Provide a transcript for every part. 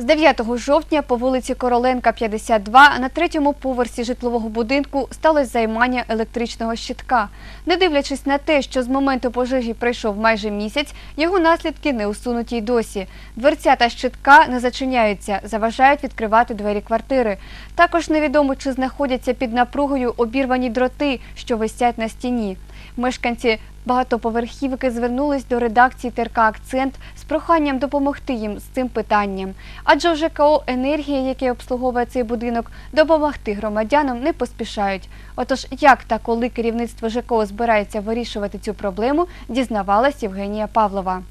З 9 жовтня по вулиці Короленка, 52, на третьому поверсі житлового будинку сталося займання електричного щитка. Не дивлячись на те, що з моменту пожежі пройшов майже місяць, його наслідки не усунуті й досі. Дверця та щитка не зачиняються, заважають відкривати двері квартири. Також невідомо, чи знаходяться під напругою обірвані дроти, що висять на стіні. Мешканці багатоповерхівки звернулись до редакції ТРК «Акцент» з проханням допомогти їм з цим питанням. Адже в ЖКО «Енергія», яке обслуговує цей будинок, допомогти громадянам не поспішають. Отож, як та коли керівництво ЖКО збирається вирішувати цю проблему, дізнавалась Євгенія Павлова.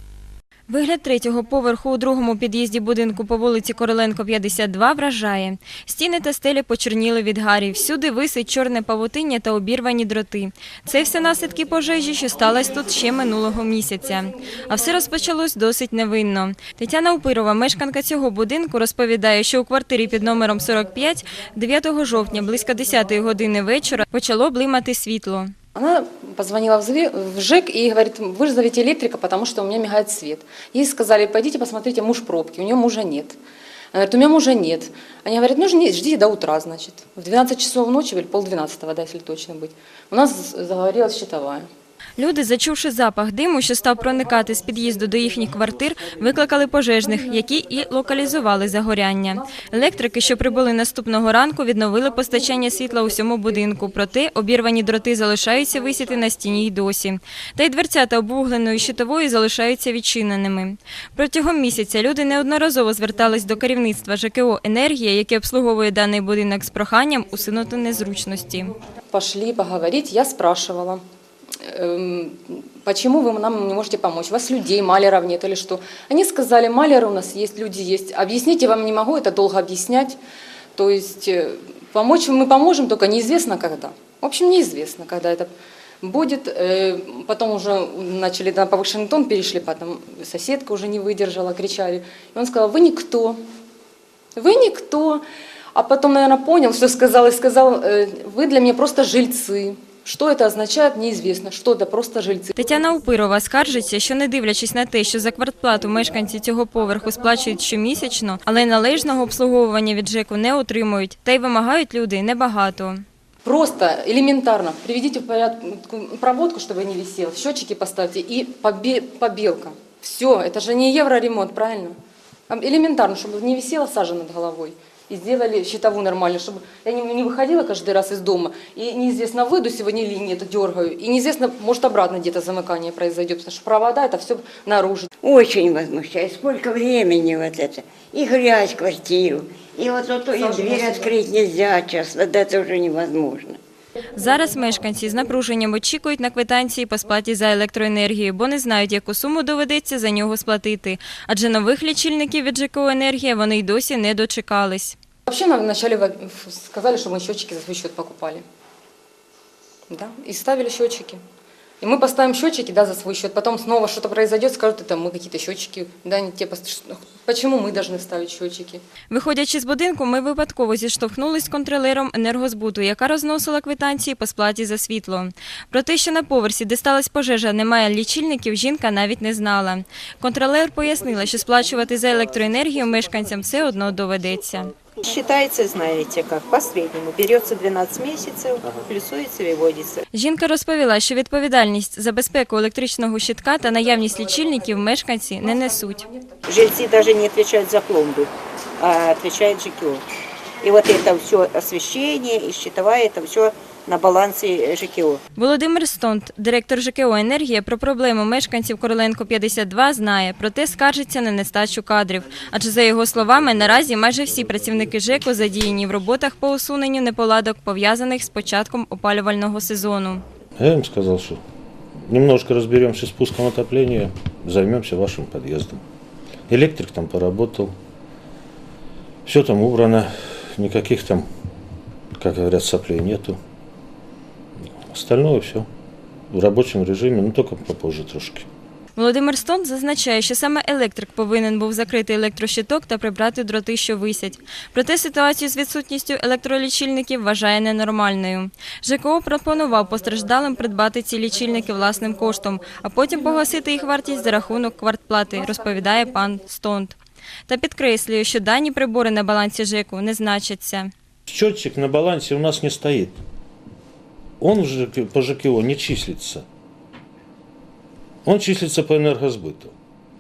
Вигляд третього поверху у другому під'їзді будинку по вулиці Короленко, 52 вражає. Стіни та стелі почерніли від гарі. Всюди висить чорне павутиння та обірвані дроти. Це все наслідки пожежі, що сталося тут ще минулого місяця. А все розпочалось досить невинно. Тетяна Упирова, мешканка цього будинку, розповідає, що у квартирі під номером 45 9 жовтня близько 10 години вечора почало блимати світло. Она позвонила в зве- в ЖЭК и говорит, вызовите электрика, потому что у меня мигает свет. Ей сказали, пойдите посмотрите муж пробки, у нее мужа нет. Она говорит, у меня мужа нет. Они говорят, ну жди- ждите до утра, значит. В 12 часов ночи или полдвенадцатого, да, если точно быть. У нас загорелась щитовая. Люди, зачувши запах диму, що став проникати з під'їзду до їхніх квартир, викликали пожежних, які і локалізували загоряння. Електрики, що прибули наступного ранку, відновили постачання світла усьому будинку. Проте обірвані дроти залишаються висіти на стіні й досі. Та й дверцята обвугленої щитової залишаються відчиненими. Протягом місяця люди неодноразово звертались до керівництва ЖКО «Енергія», яке обслуговує даний будинок з проханням усунути незручності. Пошли поговорить, я спрашивала, эм, почему вы нам не можете помочь? У вас людей, маляров нет или что? Они сказали, маляры у нас есть, люди есть. Объяснить я вам не могу, это долго объяснять. То есть э, помочь мы поможем, только неизвестно когда. В общем, неизвестно, когда это будет. Э, Потом уже начали на повышенный тон, перешли, потом соседка уже не выдержала, кричали. И он сказал, вы никто, вы никто. А потом, наверное, понял, что сказал, и сказал, «Э, вы для меня просто жильцы. Что это означает, неизвестно. Что это просто жильцы. Тетяна Упирова скаржиться, що не дивлячись на те, що за квартплату мешканці цього поверху сплачують щомісячно, але належного обслуговування від ЖЕКу не отримують, та й вимагають люди небагато. Просто элементарно приведите в порядок проводку, чтобы не висел, счетчики поставьте и побе- побелка. Все, это же не евроремонт, правильно? А Элементарно, чтобы не висела сажа над головой. И сделали щитовую нормально, чтобы я не, не выходила каждый раз из дома, и неизвестно, выйду сегодня или нет, дергаю, и неизвестно, может обратно где-то замыкание произойдет, потому что провода это все наружу. Очень возмущаюсь. Сколько времени вот это. И грязь в квартиру. И вот эту и дверь открыть нельзя, честно. Да это уже невозможно. Зараз мешканці з напруженням очікують на квитанції по сплаті за електроенергію, бо не знають, яку суму доведеться за нього сплатити. Адже нових лічильників від ЖКО «Енергія» вони й досі не дочекались. Вообще нам вначале сказали, что мы счетчики за свой счет покупали. И ставили счетчики. И мы поставим счетчики, да, за свой счет. Потом снова что-то произойдет, скажут, это мы какие-то счетчики, да, не те. пост- что- Почему мы должны ставить счетчики? Виходячи з будинку, ми випадково зіштовхнулись з контролером енергозбуту, яка розносила квитанції по сплаті за світло. Про те, що на поверсі, де сталася пожежа, немає лічильників, жінка навіть не знала. Контролер пояснила, що сплачувати за електроенергію мешканцям все одно доведеться. Считается, знаете как, по среднему. Берется 12 месяцев, плюсуется и выводится. Жінка розповіла, що відповідальність за безпеку електричного щитка та наявність лічильників мешканці не несуть. Жильцы даже не отвечают за пломбы, а отвечает ЖКО. И вот это все освещение и счетовая, это все на балансе ЖКО. Володимир Стонт, директор ЖКО «Енергія», про проблему мешканців Короленко 52 знає, проте скаржиться на нестачу кадрів. Адже, за його словами, наразі майже всі працівники ЖЕКу задіяні в роботах по усуненню неполадок, пов'язаних з початком опалювального сезону. Я им сказал, что немножко разберемся с пуском отопления, займемся вашим подъездом. Электрик там поработал, все там убрано, никаких там, как говорят, соплей нету. Остальное все в рабочем режиме, но только попозже трошки. Володимир Стонт зазначає, що саме електрик повинен був закрити електрощиток та прибрати дроти, що висять. Проте ситуацію з відсутністю електролічильників вважає ненормальною. ЖКО пропонував постраждалим придбати ці лічильники власним коштом, а потім погасити їх вартість за рахунок квартплати, розповідає пан Стонт. та підкреслює, що дані прибори на балансі ЖЕКу не значаться. Счетчик на балансе у нас не стоит Он в ЖК по ЖКО не числится. Он числится по энергосбыту.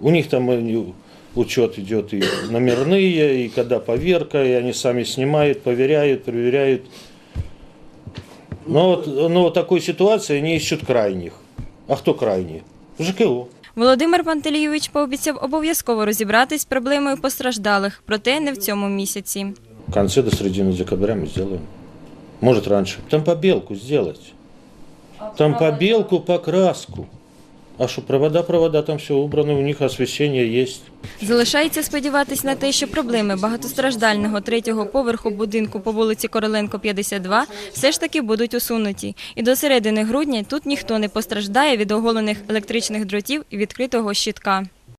У них там э, учет идет и номерные, и когда поверка, и они сами снимают, проверяют, проверяют. Но вот, но вот такой ситуации они ищут крайних. А кто крайний? ЖКО. Володимир Пантелійович пообіцяв обов'язково розібратись з проблемою постраждалих, проте не в цьому місяці. В конце до середины декабря мы сделаем. Может раньше. Там побелку сделать. Там побелку, покраску. А что, провода, провода, там все убрано, у них освещение есть. Залишається сподіватись на те, що проблеми багатостраждального третього поверху будинку по вулиці Короленко 52 все ж таки будуть усунуті. І до середини грудня тут ніхто не постраждає від оголених електричних дротів і відкритого щитка.